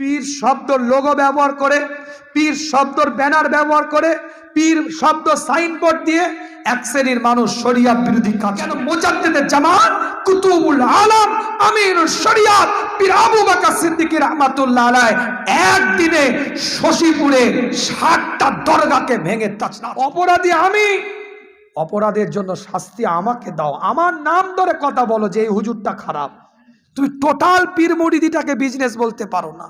পীর শব্দ লোগো ব্যবহার করে, পীর শব্দর ব্যানার ব্যবহার করে, পীর শব্দ সাইনবোর্ড দিয়ে এক শ্রেণির মানুষ শরিয়া বিরোধী কাজ কেন মোজাদ্দেদের জামান কুতুবুল আলম আমির শরিয়াত, পীর আবু বকর সিদ্দিকী রহমাতুল্লাহ আলাইহ একদিনে শশীপুরে ষাটটা দরগাকে ভেঙে তাছনা অপরাধী আমি। অপরাধের জন্য শাস্তি আমাকে দাও। আমার নাম ধরে কথা বলো যে এই হুজুরটা খারাপ। তুমি টোটাল পীর মুরিদিটাকে বিজনেস বলতে পারো না।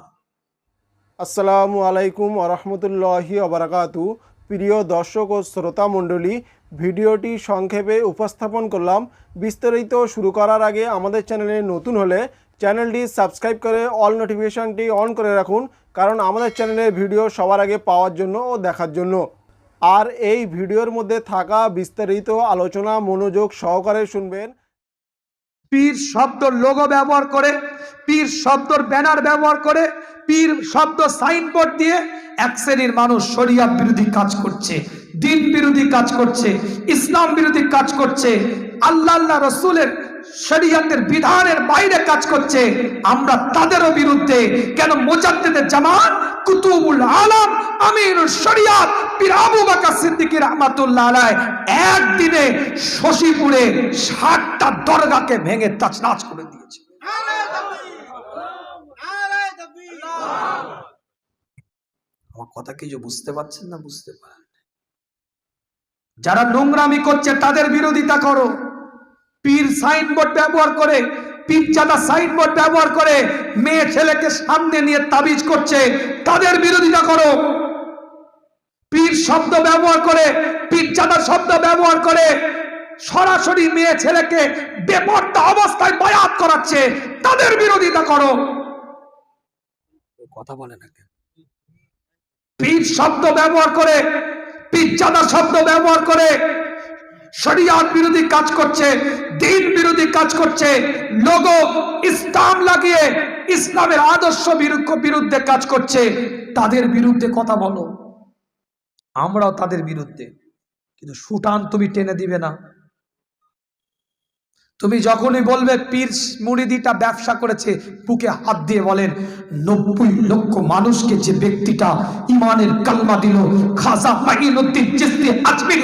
আসসালামু আলাইকুম আরহামতুল্লাহি অবরাকাতু প্রিয় দর্শক ও শ্রোতা মণ্ডলী, ভিডিওটি সংক্ষেপে উপস্থাপন করলাম। বিস্তারিত শুরু করার আগে আমাদের চ্যানেলে নতুন হলে চ্যানেলটি সাবস্ক্রাইব করে অল নোটিফিকেশনটি অন করে রাখুন, কারণ আমাদের চ্যানেলের ভিডিও সবার আগে পাওয়ার জন্য ও দেখার জন্য। আর এই ভিডিওর মধ্যে থাকা বিস্তারিত আলোচনা, মনোযোগ সহকারে শুনবেন। পীর শব্দ লোগো ব্যবহার করে, পীর শব্দর ব্যানার ব্যবহার করে পীর শব্দ সাইনবোর্ড দিয়ে এক শ্রেণির মানুষ শরিয়া বিরোধী কাজ করছে, দিন বিরোধী কাজ করছে, ইসলাম বিরোধী কাজ করছে, আল্লাহ আল্লাহ রসুলের শরিয়াতের বিধানের বাইরে কাজ করছে, আমরা তাদেরও বিরুদ্ধে কেন মোজাদ্দেদের জামান কুতুবুল আলম আমির শরিয়াত, পীর আবু বকর সিদ্দিকী রহমাতুল্লাহ আলাইহ একদিনে শশীপুরে ষাটটা দরগাকে ভেঙে তাছনাচ করে দিয়েছে। আমার কথা কিছু বুঝতে পারছেন না বুঝতে পারেন যারা নোংরামি করছে, তাদের বিরোধিতা করো। পীর সাইনবোর্ড ব্যবহার করে পীর চাঁদা সাইনবোর্ড ব্যবহার করে মেয়ে ছেলেকে সামনে নিয়ে তাবিজ করছে, তাদের বিরোধিতা করো। পীর শব্দ ব্যবহার করে পীর শব্দ ব্যবহার করে সরাসরি মেয়ে ছেলেকে বেপর্দা অবস্থায় বায়াত করাচ্ছে, তাদের বিরোধিতা করো। কথা বলে না কেন? পীর শব্দ ব্যবহার করে, পীর চাঁদা শব্দ ব্যবহার করে, শরিয়াত বিরোধী কাজ করছে, দিন বিরোধী কাজ করছে, লোগো ইসলাম লাগিয়ে ইসলামের আদর্শ বিরুদ্ধে কাজ করছে। তাদের বিরুদ্ধে কথা বলো। আমরাও তাদের বিরুদ্ধে। কিন্তু সুটান তুমি টেনে দিবে না। তুমি যখনই বলবে, পীর মুড়িদিটা ব্যবসা করেছে, বুকে হাত দিয়ে বলেন, নব্বই লক্ষ মানুষকে যে ব্যক্তিটা ইমানের কালমা দিল, খাজা আজমির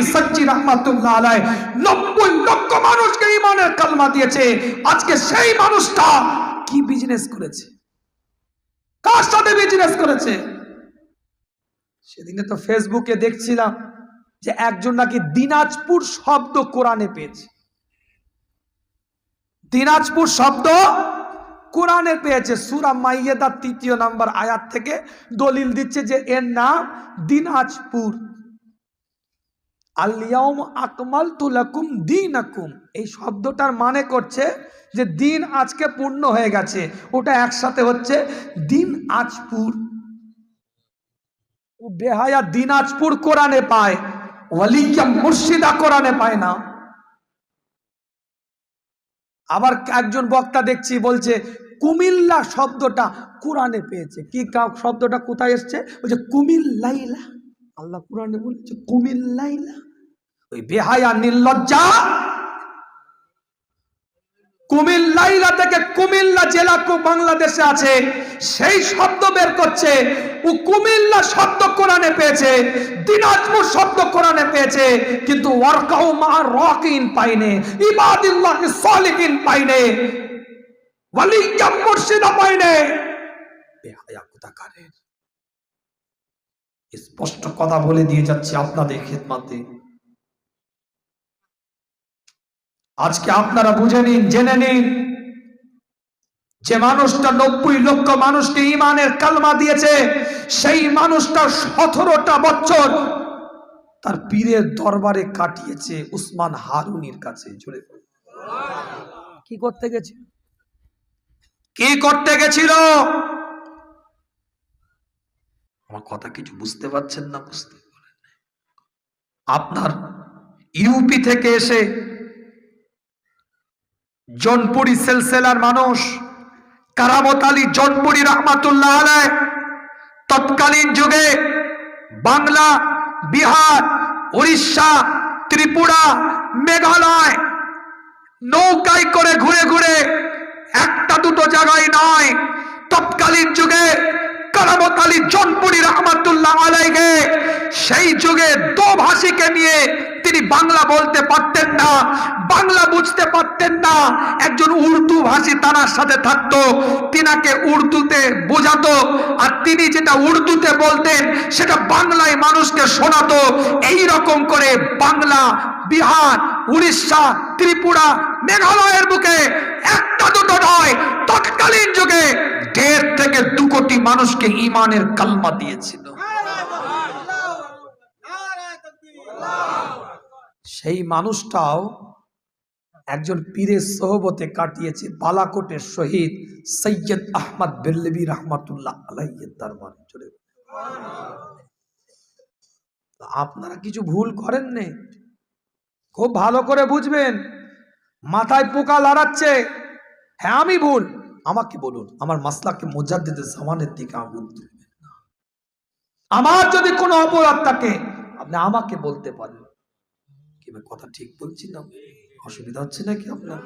নব্বই লক্ষ মানুষকে ইমানের কালমা দিয়েছে, আজকে সেই মানুষটা কি বিজনেস করেছে? কার সাথে বিজনেস করেছে? সেদিনে তো ফেসবুকে দেখছিলাম যে একজন নাকি দিনাজপুর শব্দ কোরআনে পেয়েছে। দিনাজপুর শব্দ কোরআনে পেয়েছে সুরা মাইয়েদা তৃতীয় নাম্বার আয়াত থেকে দলিল দিচ্ছে যে এর নাম দিনাজপুর। আলিয়াউম আকমাল তুলাকুম দিন আকুম এই শব্দটার মানে করছে যে দিন আজকে পূর্ণ হয়ে গেছে। ওটা একসাথে হচ্ছে দিন আজপুর বেহায়া দিনাজপুর কোরআনে পায়। ওয়ালিয়া মুর্শিদা কোরআনে পায় না। আবার একজন বক্তা দেখছি বলছে, কুমিল্লা শব্দটা কোরআনে পেয়েছে। কি শব্দটা কোথায় এসছে? বলছে, কুমিল্লাইলা। আল্লাহ কোরআনে বলেছে, কুমিল্লাইলা। ওই বেহায়া, নির্লজ্জা কুমিল্লাইলা থেকে কুমিল্লা জেলা বাংলাদেশে আছে, সেই শব্দ বের করছে। ও কুমিল্লা শব্দ কোরআনে পেয়েছে, দিনাজপুর শব্দ কোরআনে পেয়েছে, কিন্তু ওয়ারকাউ মা রকিন পাইনে, ইবাদিল্লাহ সালিহিন পাইনে ওয়ালিয়া মুর্শিদা পাইনে। বেহায়া কোথাকারের? স্পষ্ট কথা বলে দিয়ে যাচ্ছে আপনাদের খেদমাতে। আজকে আপনারা বুঝে নিন জেনে নিন যে মানুষটা নব্বই লক্ষ মানুষকে ইমানের কালমা দিয়েছে সেই মানুষটা সতেরোটা বছর তার পীরের দরবারে কাটিয়েছে উসমান হারুনির কাছে জুড়ে কি করতে গেছে? কি করতে গেছিল? আমার কথা কিছু বুঝতে পারছেন না বুঝতে আপনার ইউপি থেকে এসে জনপুরি সেলসেলার মানুষ, কারামত আলী জনপুরি রহমাতুল্লাহ আলায় তৎকালীন যুগে বাংলা, বিহার, উড়িষ্যা, ত্রিপুরা, মেঘালয় নৌকায় করে ঘুরে ঘুরে একটা দুটো জায়গায় নয়। তৎকালীন যুগে কেরামত আলী জনপুরি রহমাতুল্লাহ আলাইকে সেই যুগে দোভাষীকে নিয়ে তিনি বাংলা বলতে পারতেন না, বাংলা বুঝতে পারতেন না। একজন উর্দু ভাষী তার সাথে থাকতো, তিনাকে উর্দুতে বোঝাতো, আর তিনি যেটা উর্দুতে বলতেন, সেটা বাংলায় মানুষকে শোনাতো। এই রকম করে বাংলা, বিহার, উড়িষ্যা, ত্রিপুরা, মেঘালয়ের বুকে একটা দুটো নয়, তৎকালীন যুগে দেড় থেকে দু কোটি মানুষকে ইমানের কালমা দিয়েছিল। সেই মানুষটাও একজন পীরের সহবতে কাটিয়েছে বালাকোটের শহীদ সৈয়দ আহমদ বেল্লবী রহমাতুল্লাহ আলাইয়ের দরবারে চলে আপনারা কিছু ভুল করেন নে খুব ভালো করে বুঝবেন। মাথায় পোকা লড়াচ্ছে। হ্যাঁ আমি ভুল। আমাকে বলুন, আমার মাসলাকে মোজাদ্দিদের জামানের দিকে আঙুল তুলবেন আমার যদি কোনো অপরাধ থাকে, আপনি আমাকে বলতে পারেন। ভাই কথা ঠিক বলছি না, অসুবিধা হচ্ছে নাকি আপনার?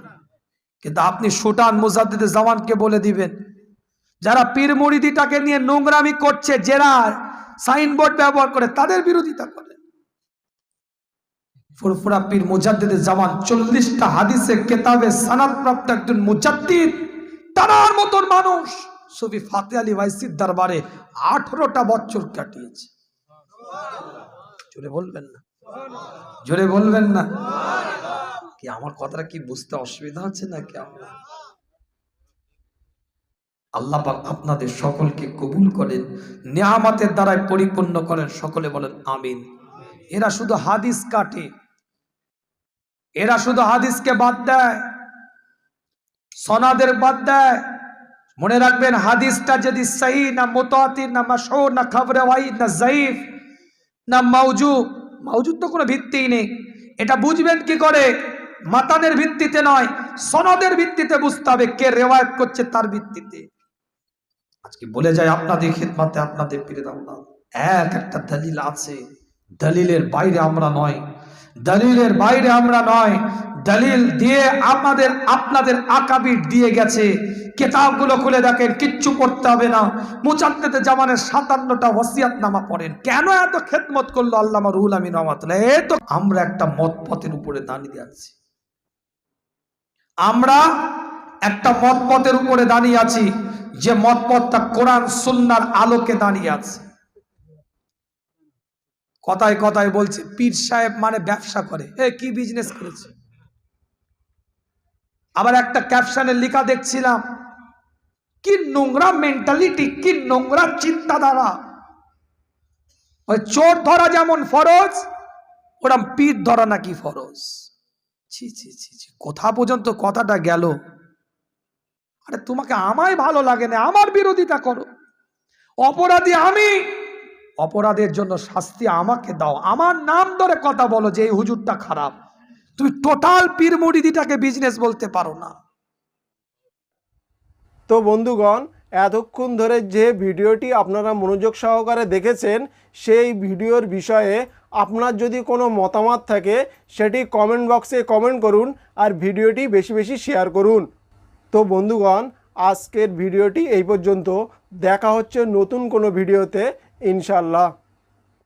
কিন্তু আপনি সুটান মুজাদ্দিদের জামানকে বলে দিবেন। যারা পীর মুরিদিটাকে নিয়ে নোংরামি করছে জেরা সাইনবোর্ড ব্যবহার করে, তাদের বিরোধিতা করে। ফুরফুরা পীর মুজাদ্দিদের জামান চল্লিশটা হাদিসে, কেতাবে সানাদ প্রাপ্ত একজন মুজাদ্দিদ তার মতন মানুষ। ফাতে আলী ভাইসির দরবারে আঠারোটা বছর কাটিয়েছে। চলে বলবেন না। জোরে বলবেন না। কি আমার কথাটা কি বুঝতে অসুবিধা হচ্ছে নাকি আপনার আল্লাহ পাক আপনাদের সকলকে কবুল করেন, নিয়ামতের দ্বারাই পরিপূর্ণ করেন, সকলে বলেন আমিন। এরা শুধু হাদিস কাটে। এরা শুধু হাদিসকে বাদ দেয়, সনাদের বাদ দেয়। মনে রাখবেন, হাদিসটা যদি সহি না মোতাতির, না মাশহুর, না খবরে না জাইফ না মাউজু মাউজুদ তো কোনো ভিত্তিই নেই। এটা বুঝবেন কি করে? মাতানের ভিত্তিতে নয়, সনদের ভিত্তিতে বুঝতে হবে কে রেওয়ায়ত করছে তার ভিত্তিতে। আজকে বলে যায় আপনাদের খেদমাতে আপনাদের ফিরে দাম এক একটা দলিল আছে, দলিলের বাইরে আমরা নয়। দলিলের বাইরে আমরা নয়। দলিল দিয়ে আমাদের, আপনাদের আকাবির দিয়ে গেছে। কেতাবগুলো খুলে দেখেন, কিচ্ছু পড়তে হবে না। মুচাদ্দেতে জামানের সাতান্নটা ওসিয়াত নামা পড়েন। কেন এত খেদমত করল আল্লামা রুল আমিন রহমাতুল্লাহ? এই তো আমরা একটা মত পথের উপরে দাঁড়িয়ে আছি। আমরা একটা মত পথের উপরে দাঁড়িয়ে আছি। যে মত পথটা কোরআন, সুন্নার আলোকে দাঁড়িয়ে আছে। কথায় কথায় বলছে, পীর সাহেব মানে ব্যবসা করে। এ, কি বিজনেস করেছে? আবার একটা ক্যাপশনে লেখা দেখছিলাম, কি নোংরা মেন্টালিটি কি নোংরা চিন্তাধারা। ওই চোর ধরা যেমন ফরজ, ওরম পীর ধরা নাকি ফরজ। ছি ছি ছি ছি, কোথা পর্যন্ত কথাটা গেল। আরে তোমাকে আমায় ভালো লাগে না, আমার বিরোধিতা করো। অপরাধী আমি অপরাধের জন্য শাস্তি আমাকে দাও। আমার নাম ধরে কথা বলো যে এই হুজুরটা খারাপ। তুমি টোটাল পীর মুরিদিটাকে বিজনেস বলতে পারো না। তো বন্ধুগণ, এতক্ষণ ধরে যে ভিডিওটি আপনারা মনোযোগ সহকারে দেখেছেন, সেই ভিডিওর বিষয়ে আপনার যদি কোনো মতামত থাকে, সেটি কমেন্ট বক্সে কমেন্ট করুন আর ভিডিওটি বেশি বেশি শেয়ার করুন। তো বন্ধুগণ, আজকের ভিডিওটি এই পর্যন্ত। দেখা হচ্ছে নতুন কোনো ভিডিওতে। ইনশাল্লাহ